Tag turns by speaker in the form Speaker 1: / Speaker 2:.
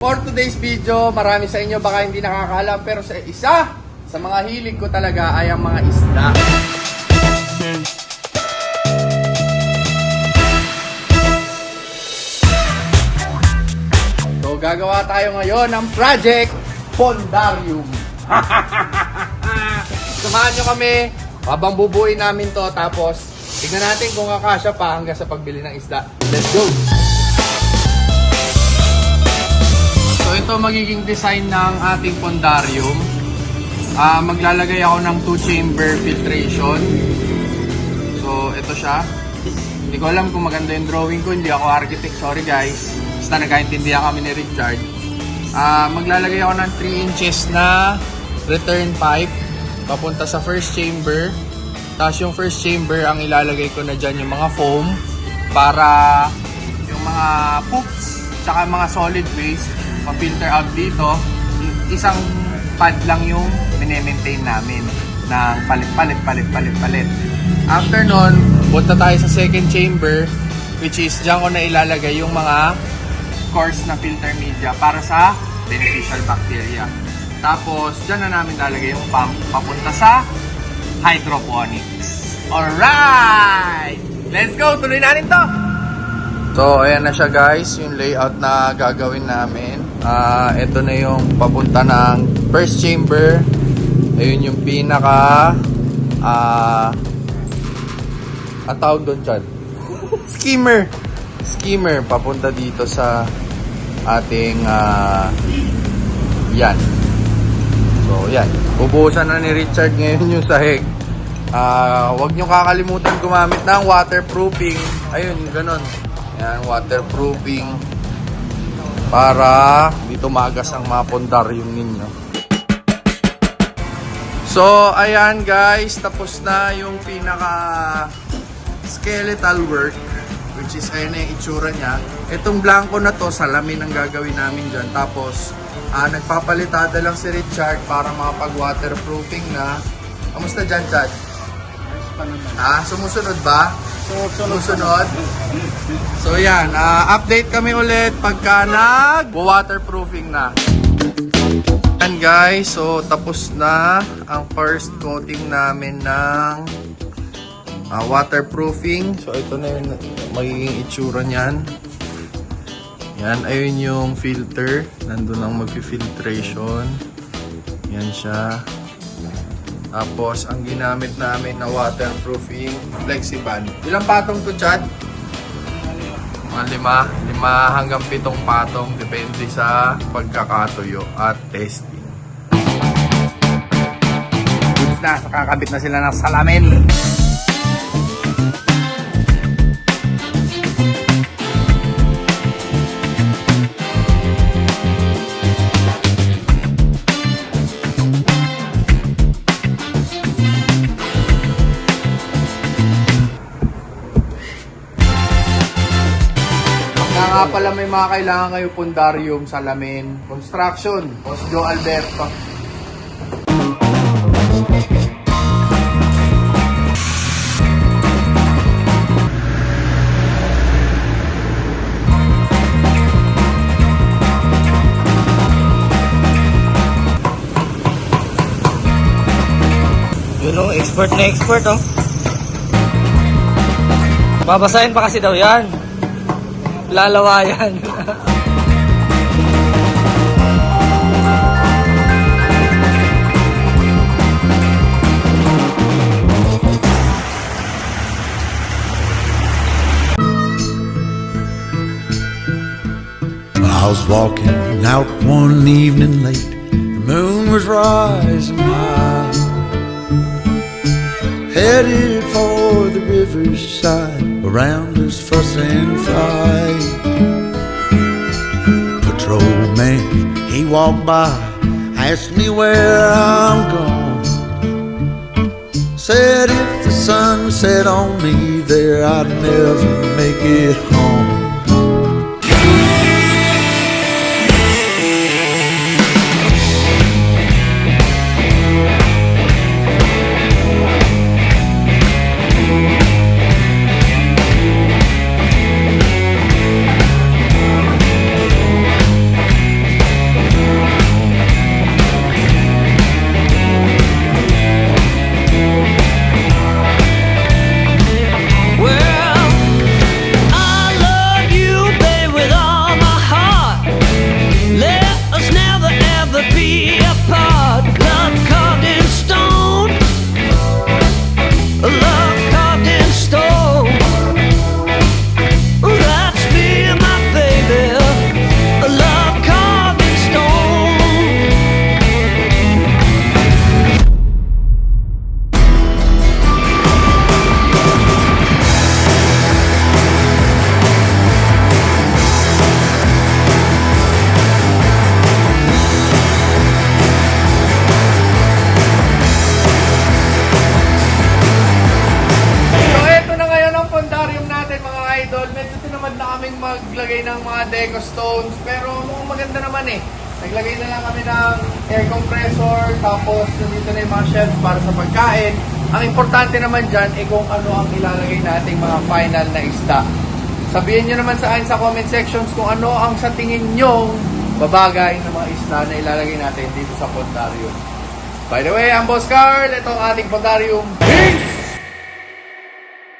Speaker 1: For today's video, marami sa inyo baka hindi nakakaalam pero sa isa sa mga hilig ko talaga ay ang mga isda. So gagawa tayo ngayon ng Project Pondarium. Samahan nyo kami habang bubuin namin to tapos tignan natin kung kakasya pa hanggang sa pagbili ng isda. Let's go! So ito magiging design ng ating pondarium. Ah, maglalagay ako ng two chamber filtration. So ito siya. Hindi ko alam kung maganda yung drawing ko, hindi ako architect, sorry guys. Basta nagkaintindihan kami ni Richard. Ah, maglalagay ako ng 3 inches na return pipe papunta sa first chamber. Tapos yung first chamber, ang ilalagay ko na dyan yung mga foam para yung mga poops tsaka mga solid waste pa-filter out dito. Isang pad lang yung mine-maintain namin ng palit-palit, palit-palit, palit. After nun, punta tayo sa second chamber which is dyan ko na ilalagay yung mga coarse na filter media para sa beneficial bacteria. Tapos, dyan na namin lalagay yung pump papunta sa hydroponics. Alright! Let's go! Tuloy natin to! So, ayan na siya guys, yung layout na gagawin namin. Ah, ito na yung papunta ng first chamber. Ayun yung pinaka ah ang tawag doon, Chad? Skimmer. Skimmer papunta dito sa ating ah yan. So, yan. Ubusan na ni Richard ngayon yung sahig. Ah, wag niyo kakalimutan gumamit ng waterproofing. Ayun, ganun. Yan, waterproofing para dito magas ang mga pondaryum ninyo. So, ayan guys, tapos na yung pinaka skeletal work which is ayan na yung itsura niya. Itong blanco na to, salamin ang gagawin namin dyan. Tapos, ah, nagpapalitada lang si Richard para makapag waterproofing na. Kamusta dyan, Chad? Ah, sumusunod ba? Sumusunod. So yan, ah, update kami ulit pagka nag-waterproofing na. Yan guys, so tapos na ang first coating namin ng ah, waterproofing. So ito na yung magiging itsura niyan. Yan, ayun yung filter. Nandun ang mag-filtration. Yan siya. Tapos, ang ginamit namin na waterproofing, flexiban. Ilang patong to, Chad? Mga lima. Lima hanggang pitong patong. Depende sa pagkakatuyo at testing. Goods na. Kakabit na sila ng salamin. Nga pala may mga kailangan kayo pundarium, salamin, construction, Boss Joe Alberto.
Speaker 2: Yun expert na expert oh. Babasahin pa kasi daw yan. Lalawa yan.
Speaker 3: I was walking out one evening late. The moon was rising high. Headed for the riverside. Around us fuss and fight. Patrolman, he walked by, asked me where I'm going. Said if the sun set on me there, I'd never make it home.
Speaker 1: Bones, pero mukhang maganda naman eh. Naglagay na lang kami ng air compressor, tapos nandito na yung mga shelves para sa pagkain. Ang importante naman dyan ay kung ano ang ilalagay nating mga final na isda. Sabihin nyo naman sa akin sa comment sections kung ano ang sa tingin nyong babagay ng mga isda na ilalagay natin dito sa Pondarium. By the way, I'm Boss Carl. Ito ang ating Pondarium. Peace!